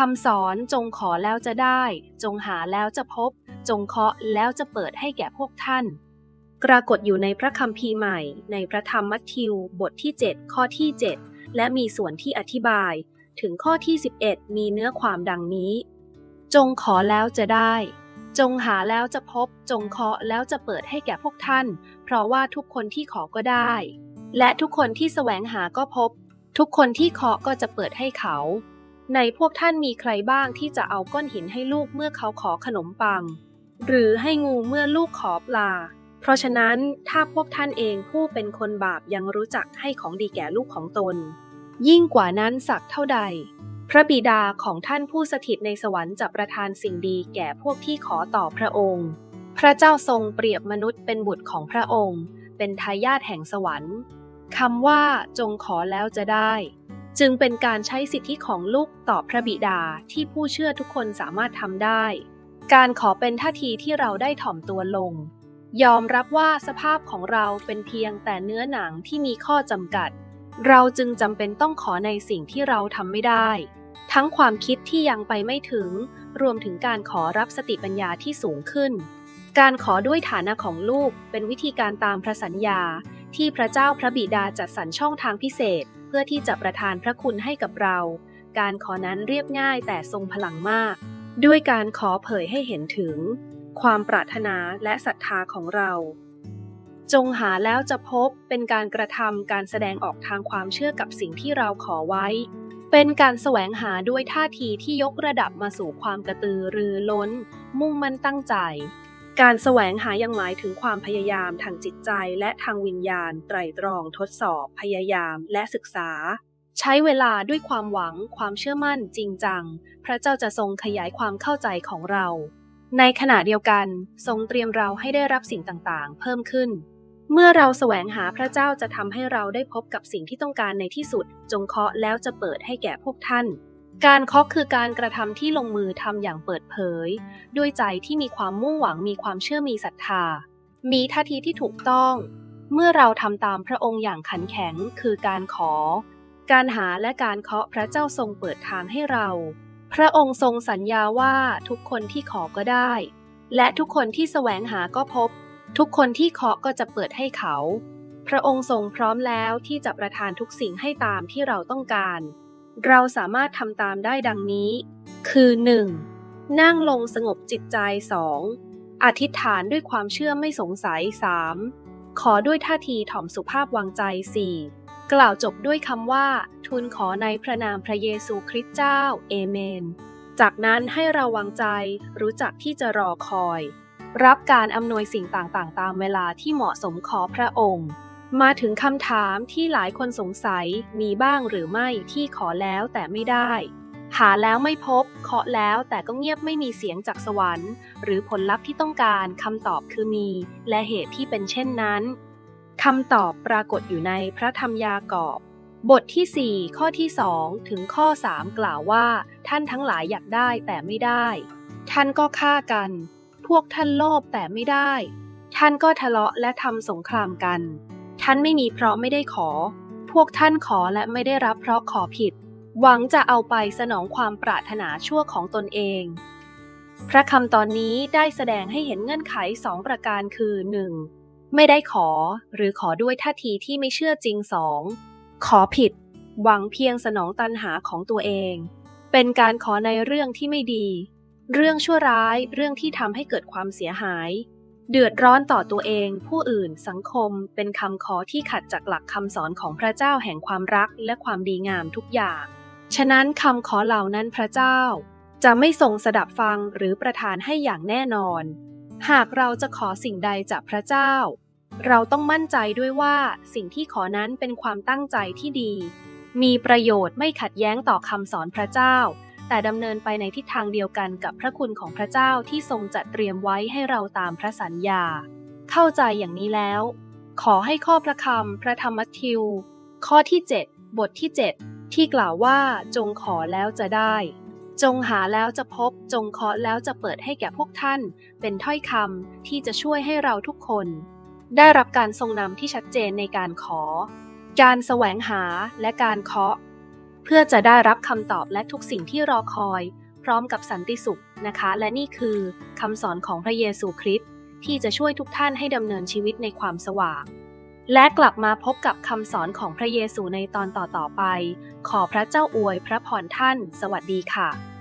คำสอนจงขอแล้วจะได้ จงหาแล้วจะพบ จงเคาะแล้วจะเปิดให้แก่พวกท่าน ปรากฏอยู่ในพระคัมภีร์ใหม่ ในพระธรรมมัทธิวบทที่ 7 ข้อที่ 7 และมีส่วนที่อธิบาย ถึงข้อที่ 11 มีเนื้อความดังนี้ จงขอแล้วจะได้ จงหาแล้วจะพบ จงเคาะแล้วจะเปิดให้แก่พวกท่าน เพราะว่าทุกคนที่ขอก็ได้ และทุกคนที่แสวงหาก็พบ ทุกคนที่เคาะก็จะเปิดให้เขา ในพวกท่านมีใครบ้างที่จะเอาก้อนหินให้ลูกเมื่อเขาขอขนมปัง หรือให้งูเมื่อลูกขอปลา เพราะฉะนั้นถ้าพวกท่านเองผู้เป็นคนบาปยังรู้จักให้ของดีแก่ลูกของตน ยิ่งกว่านั้นสักเท่าใด พระบิดาของท่านผู้สถิตในสวรรค์จะประทานสิ่งดีแก่พวกที่ขอต่อพระองค์ พระเจ้าทรงเปรียบมนุษย์เป็นบุตรของพระองค์ เป็นทายาทแห่งสวรรค์คำว่าจงขอแล้วจะได้ จึงเป็นการใช้สิทธิของลูกต่อพระบิดาที่ผู้เชื่อทุกคนสามารถทำได้ การขอเป็นท่าทีที่เราได้ถ่อมตัวลง ยอมรับว่าสภาพของเราเป็นเพียงแต่เนื้อหนังที่มีข้อจำกัด เราจึงจำเป็นต้องขอในสิ่งที่เราทำไม่ได้ ทั้งความคิดที่ยังไปไม่ถึง รวมถึงการขอรับสติปัญญาที่สูงขึ้น การขอด้วยฐานะของลูกเป็นวิธีการตามพระสัญญา ที่พระเจ้าพระบิดาจัดสรรช่องทางพิเศษ พื่อที่จะประทานพระคุณให้กับเรา การขอนั้นเรียบง่ายแต่ทรงพลังมาก ด้วยการขอเผยให้เห็นถึง ความปรารถนาและศรัทธาของเรา จงหาแล้วจะพบเป็นการกระทำการแสดงออกทางความเชื่อกับสิ่งที่เราขอไว้ เป็นการแสวงหาด้วยท่าทีที่ยกระดับมาสู่ความกระตือรือร้น มุ่งมั่นตั้งใจ การแสวงหายังหมายถึงความพยายามทางจิตใจและทางวิญญาณ ไตรตรองทดสอบ พยายามและศึกษา ใช้เวลาด้วยความหวัง ความเชื่อมั่นจริงจัง พระเจ้าจะทรงขยายความเข้าใจของเรา ในขณะเดียวกันทรงเตรียมเราให้ได้รับสิ่งต่างๆ เพิ่มขึ้น เมื่อเราแสวงหาพระเจ้าจะทำให้เราได้พบกับสิ่งที่ต้องการในที่สุด จงเคาะแล้วจะเปิดให้แก่พวกท่าน การเคาะคือการกระทำที่ลงมือทำอย่างเปิดเผย ด้วยใจที่มีความมุ่งหวังมีความเชื่อมีศรัทธา มีท่าทีที่ถูกต้อง เมื่อเราทำตามพระองค์อย่างขันแข็ง คือการขอ การหาและการเคาะพระเจ้าทรงเปิดทางให้เรา พระองค์ทรงสัญญาว่าทุกคนที่ขอก็ได้ และทุกคนที่แสวงหาก็พบ ทุกคนที่เคาะก็จะเปิดให้เขา พระองค์ทรงพร้อมแล้วที่จะประทานทุกสิ่งให้ตามที่เราต้องการ เราสามารถทำตามได้ดังนี้ คือ 1. นั่งลงสงบจิตใจ 2. อธิษฐานด้วยความเชื่อไม่สงสัย 3. ขอด้วยท่าทีถ่อมสุภาพวางใจ 4. กล่าวจบด้วยคำว่า ทูลขอในพระนามพระเยซูคริสต์เจ้า เอเมน จากนั้นให้เราวางใจรู้จักที่จะรอคอย รับการอำนวยสิ่งต่างๆ ตามเวลาที่เหมาะสมขอพระองค์ มาถึงคำถามที่หลายคนสงสัยมีบ้างหรือไม่ที่ขอแล้วแต่ไม่ได้ หาแล้วไม่พบ เคาะแล้วแต่ก็เงียบไม่มีเสียงจากสวรรค์ หรือผลลัพธ์ที่ต้องการคำตอบคือมี และเหตุที่เป็นเช่นนั้นคำตอบปรากฏอยู่ในพระธรรมยากอบบทที่ 4 ข้อที่ 2 ถึงข้อ 3 กล่าวว่า ท่านทั้งหลายอยากได้แต่ไม่ได้ ท่านก็ฆ่ากัน พวกท่านโลภแต่ไม่ได้ ท่านก็ทะเลาะและทำสงครามกัน ท่านไม่มีเพราะไม่ได้ขอ พวกท่านขอและไม่ได้รับเพราะขอผิด หวังจะเอาไปสนองความปรารถนาชั่วของตนเอง พระคำตอนนี้ได้แสดงให้เห็นเงื่อนไขสองประการคือ 1. ไม่ได้ขอ หรือขอด้วยท่าทีที่ไม่เชื่อจริง 2. ขอผิด หวังเพียงสนองตันหาของตัวเอง เป็นการขอในเรื่องที่ไม่ดี เรื่องชั่วร้ายเรื่องที่ทำให้เกิดความเสียหาย เดือดร้อนต่อตัวเอง ผู้อื่น สังคม เป็นคำขอที่ขัดจากหลักคำสอนของพระเจ้าแห่งความรักและความดีงามทุกอย่าง ฉะนั้นคำขอเหล่านั้นพระเจ้า จะไม่ทรงสดับฟังหรือประทานให้อย่างแน่นอน หากเราจะขอสิ่งใดจากพระเจ้า เราต้องมั่นใจด้วยว่าสิ่งที่ขอนั้นเป็นความตั้งใจที่ดี มีประโยชน์ไม่ขัดแย้งต่อคำสอนพระเจ้า แต่ดำเนินไปในทิศทางเดียวกันกับพระคุณของพระเจ้าที่ทรงจัดเตรียมไว้ให้เราตามพระสัญญา เข้าใจอย่างนี้แล้ว ขอให้ข้อพระคำพระธรรมทิว ข้อที่ 7 บทที่ 7 ที่กล่าวว่าจงขอแล้วจะได้ จงหาแล้วจะพบ จงเคาะแล้วจะเปิดให้แก่พวกท่าน เป็นถ้อยคำที่จะช่วยให้เราทุกคน ได้รับการทรงนำที่ชัดเจนในการขอ การแสวงหาและการเคาะ เพื่อจะได้รับคำตอบและทุกสิ่งที่รอคอย พร้อมกับสันติสุขนะคะ และนี่คือคำสอนของพระเยซูคริสต์ที่จะช่วยทุกท่านให้ดำเนินชีวิตในความสว่าง และกลับมาพบกับคำสอนของพระเยซูในตอนต่อๆไป ขอพระเจ้าอวยพระพรท่าน สวัสดีค่ะ